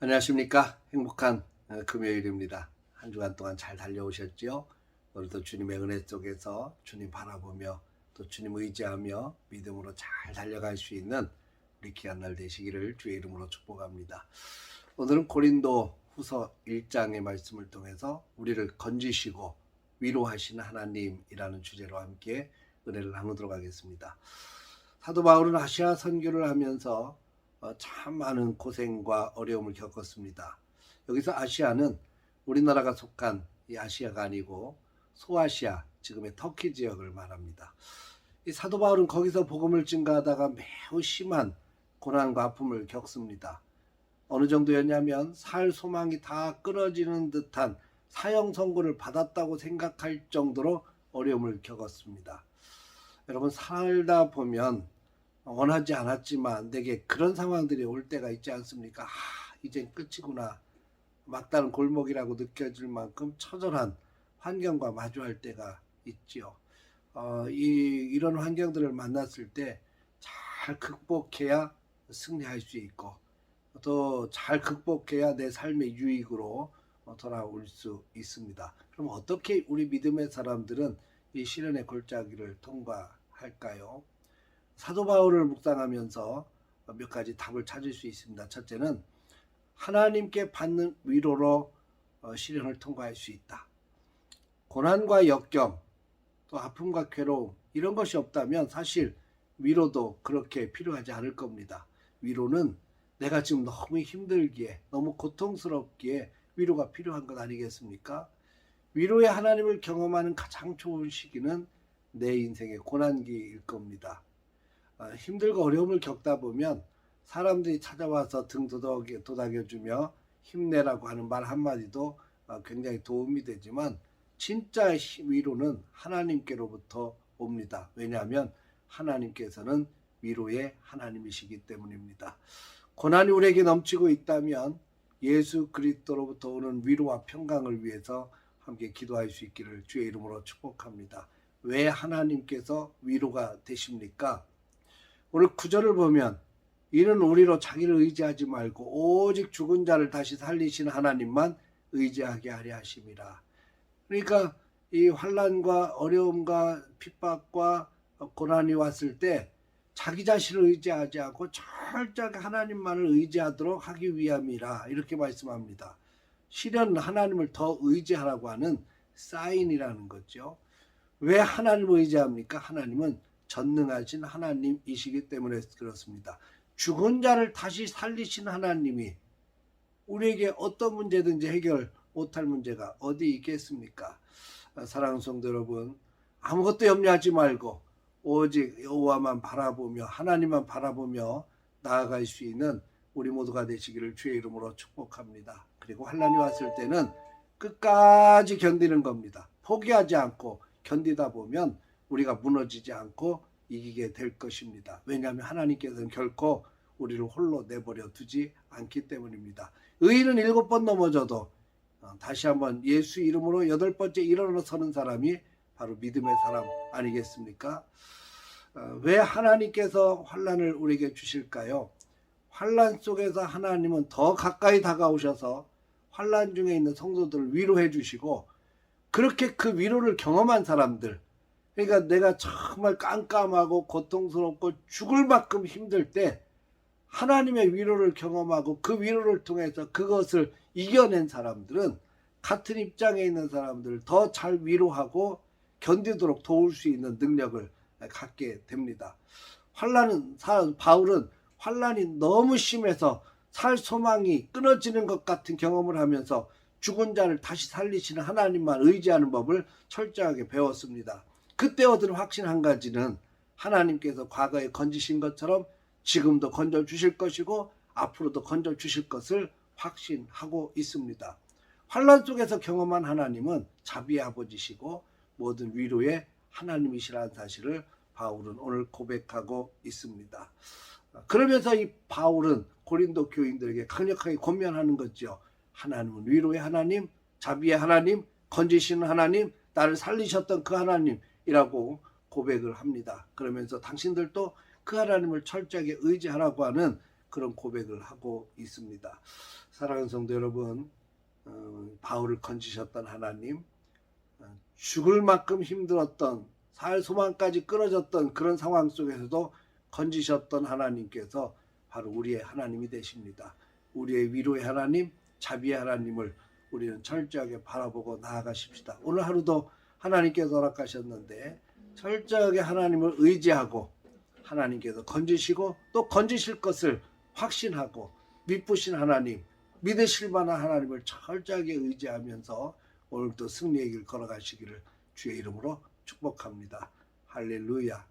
안녕하십니까. 행복한 어, 금요일입니다. 한 주간 동안 잘 달려오셨지요? 오늘도 주님의 은혜 속에서 주님 바라보며 또 주님 의지하며 믿음으로 잘 달려갈 수 있는 우리 귀한 날 되시기를 주의 이름으로 축복합니다. 오늘은 고린도 후서 1장의 말씀을 통해서 우리를 건지시고 위로하시는 하나님이라는 주제로 함께 은혜를 나누도록 하겠습니다. 사도 바울은 아시아 선교를 하면서 어, 참 많은 고생과 어려움을 겪었습니다. 여기서 아시아는 우리나라가 속한 이 아시아가 아니고 소아시아, 지금의 터키 지역을 말합니다. 이 사도 바울은 거기서 복음을 증가하다가 매우 심한 고난과 아픔을 겪습니다. 어느 정도였냐면 살 소망이 다 끊어지는 듯한 사형 선고를 받았다고 생각할 정도로 어려움을 겪었습니다. 여러분 살다 보면 원하지 않았지만 내게 그런 상황들이 올 때가 있지 않습니까? 아, 이젠 끝이구나. 막다른 골목이라고 느껴질 만큼 처절한 환경과 마주할 때가 있지요. 어, 이, 이런 환경들을 만났을 때 잘 극복해야 승리할 수 있고 또 잘 극복해야 내 삶의 유익으로 어, 돌아올 수 있습니다. 그럼 어떻게 우리 믿음의 사람들은 이 시련의 골짜기를 통과할까요? 사도 바울을 묵상하면서 몇 가지 답을 찾을 수 있습니다. 첫째는 하나님께 받는 위로로 어, 시련을 통과할 수 있다. 고난과 역경, 또 아픔과 괴로움 이런 것이 없다면 사실 위로도 그렇게 필요하지 않을 겁니다. 위로는 내가 지금 너무 힘들기에 너무 고통스럽기에 위로가 필요한 것 아니겠습니까? 위로의 하나님을 경험하는 가장 좋은 시기는 내 인생의 고난기일 겁니다. 어, 힘들고 어려움을 겪다 보면 사람들이 찾아와서 등 도닥여, 도닥여주며 힘내라고 하는 말 한마디도 어, 굉장히 도움이 되지만 진짜 위로는 하나님께로부터 옵니다. 왜냐하면 하나님께서는 위로의 하나님이시기 때문입니다. 고난이 우리에게 넘치고 있다면 예수 그리스도로부터 오는 위로와 평강을 위해서 함께 기도할 수 있기를 주의 이름으로 축복합니다. 왜 하나님께서 위로가 되십니까? 오늘 구절을 보면 이는 우리로 자기를 의지하지 말고 오직 죽은 자를 다시 살리시는 하나님만 의지하게 하려 하심이라. 그러니까 이 환란과 어려움과 핍박과 고난이 왔을 때 자기 자신을 의지하지 않고 철저하게 하나님만을 의지하도록 하기 위함이라 이렇게 말씀합니다. 실은 하나님을 더 의지하라고 하는 사인이라는 거죠. 왜 하나님을 의지합니까? 하나님은 전능하신 하나님이시기 때문에 그렇습니다. 죽은 자를 다시 살리신 하나님이 우리에게 어떤 문제든지 해결 못할 문제가 어디 있겠습니까? 아, 사랑하는 성도 여러분, 아무것도 염려하지 말고 오직 여호와만 바라보며 하나님만 바라보며 나아갈 수 있는 우리 모두가 되시기를 주의 이름으로 축복합니다. 그리고 환란이 왔을 때는 끝까지 견디는 겁니다. 포기하지 않고 견디다 보면 우리가 무너지지 않고 이기게 될 것입니다. 왜냐하면 하나님께서는 결코 우리를 홀로 내버려 두지 않기 때문입니다. 의인은 일곱 번 넘어져도 어, 다시 한번 예수 이름으로 여덟 번째 일어나 서 는 사람이 바로 믿음의 사람 아니겠습니까? 어, 왜 하나님께서 환란을 우리에게 주실까요? 환란 속에서 하나님은 더 가까이 다가오셔서 환란 중에 있는 성도들을 위로해 주시고 그렇게 그 위로를 경험한 사람들 그러니까 내가 정말 깜깜하고 고통스럽고 죽을 만큼 힘들 때 하나님의 위로를 경험하고 그 위로를 통해서 그것을 이겨낸 사람들은 같은 입장에 있는 사람들을 더 잘 위로하고 견디도록 도울 수 있는 능력을 갖게 됩니다. 환란은 바울은 환란이 너무 심해서 살 소망이 끊어지는 것 같은 경험을 하면서 죽은 자를 다시 살리시는 하나님만 의지하는 법을 철저하게 배웠습니다. 그때 얻은 확신 한 가지는 하나님께서 과거에 건지신 것처럼 지금도 건져 주실 것이고 앞으로도 건져 주실 것을 확신하고 있습니다. 환란 속에서 경험한 하나님은 자비의 아버지시고 모든 위로의 하나님이시라는 사실을 바울은 오늘 고백하고 있습니다. 그러면서 이 바울은 고린도 교인들에게 강력하게 권면하는 거죠. 하나님은 위로의 하나님, 자비의 하나님, 건지시는 하나님, 나를 살리셨던 그 하나님이라고 고백을 합니다. 그러면서 당신들도 그 하나님을 철저하게 의지하라고 하는 그런 고백을 하고 있습니다. 사랑하는 성도 여러분, 어, 바울을 건지셨던 하나님, 어, 죽을 만큼 힘들었던 살 소망까지 끊어졌던 그런 상황 속에서도 건지셨던 하나님께서 바로 우리의 하나님이 되십니다. 우리의 위로의 하나님, 자비의 하나님을 우리는 철저하게 바라보고 나아가십시다. 오늘 하루도 하나님께서 허락하셨는데 철저하게 하나님을 의지하고 하나님께서 건지시고 또 건지실 것을 확신하고 믿으신 하나님, 믿으실 만한 하나님을 철저하게 의지하면서 오늘도 승리의 길 걸어가시기를 주의 이름으로 축복합니다. 할렐루야.